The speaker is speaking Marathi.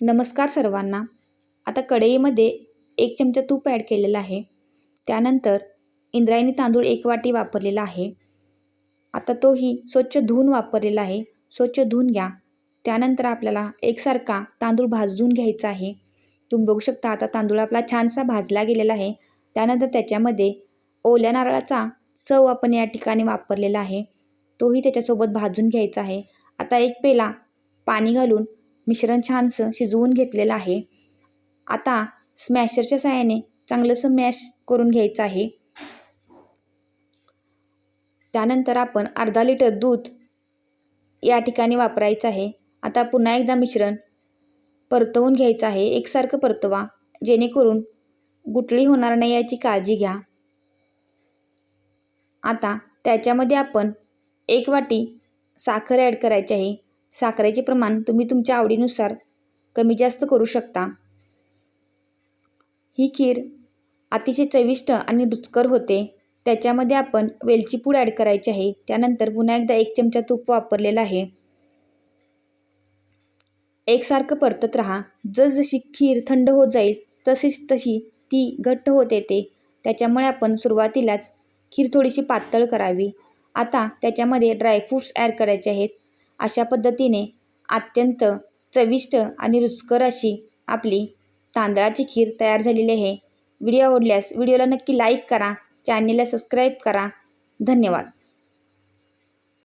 नमस्कार सर्वांना. आता कढईमध्ये एक चमचा तूप ॲड केलेलं आहे. त्यानंतर इंद्रायणी तांदूळ एक वाटी वापरलेला आहे. आता तोही स्वच्छ धुवून वापरलेला आहे. स्वच्छ धुवून घ्या. त्यानंतर आपल्याला एकसारखा तांदूळ भाजून घ्यायचा आहे. तुम्ही बघू शकता आता तांदूळ आपला छानसा भाजला गेलेला आहे. त्यानंतर त्याच्यामध्ये ओल्या नारळाचा चव आपण या ठिकाणी वापरलेला आहे. तोही त्याच्यासोबत भाजून घ्यायचा आहे. आता एक पेला पाणी घालून मिश्रण छानसं शिजवून घेतलेलं आहे. आता स्मॅशरच्या साहाय्याने चांगलंसं मॅश करून घ्यायचं आहे. त्यानंतर आपण अर्धा लिटर दूध या ठिकाणी वापरायचं आहे. आता पुन्हा एकदा मिश्रण परतवून घ्यायचं आहे. एकसारखं परतवा जेणेकरून गुटळी होणार नाही याची काळजी घ्या. आता त्याच्यामध्ये आपण एक वाटी साखर ॲड करायची आहे. साखरेचे प्रमाण तुम्ही तुमच्या आवडीनुसार कमी जास्त करू शकता. ही खीर अतिशय चविष्ट आणि रुचकर होते. त्याच्यामध्ये आपण वेलची पूड ॲड करायची आहे. त्यानंतर पुन्हा एकदा एक चमचा तूप वापरलेला आहे. एकसारखं परतत राहा. जसजशी खीर थंड होत जाईल तशीच तशी ती घट्ट होत येते. त्याच्यामुळे आपण सुरुवातीलाच खीर थोडीशी पातळ करावी. आता त्याच्यामध्ये ड्रायफ्रूट्स ॲड करायचे आहेत. अशा पद्धतीने अत्यंत चविष्ट आणि रुचकर अशी आपली तांदळाची खीर तयार झालेली आहे. व्हिडिओ आवडल्यास व्हिडिओला नक्की लाईक करा. चॅनेलला सबस्क्राईब करा. धन्यवाद.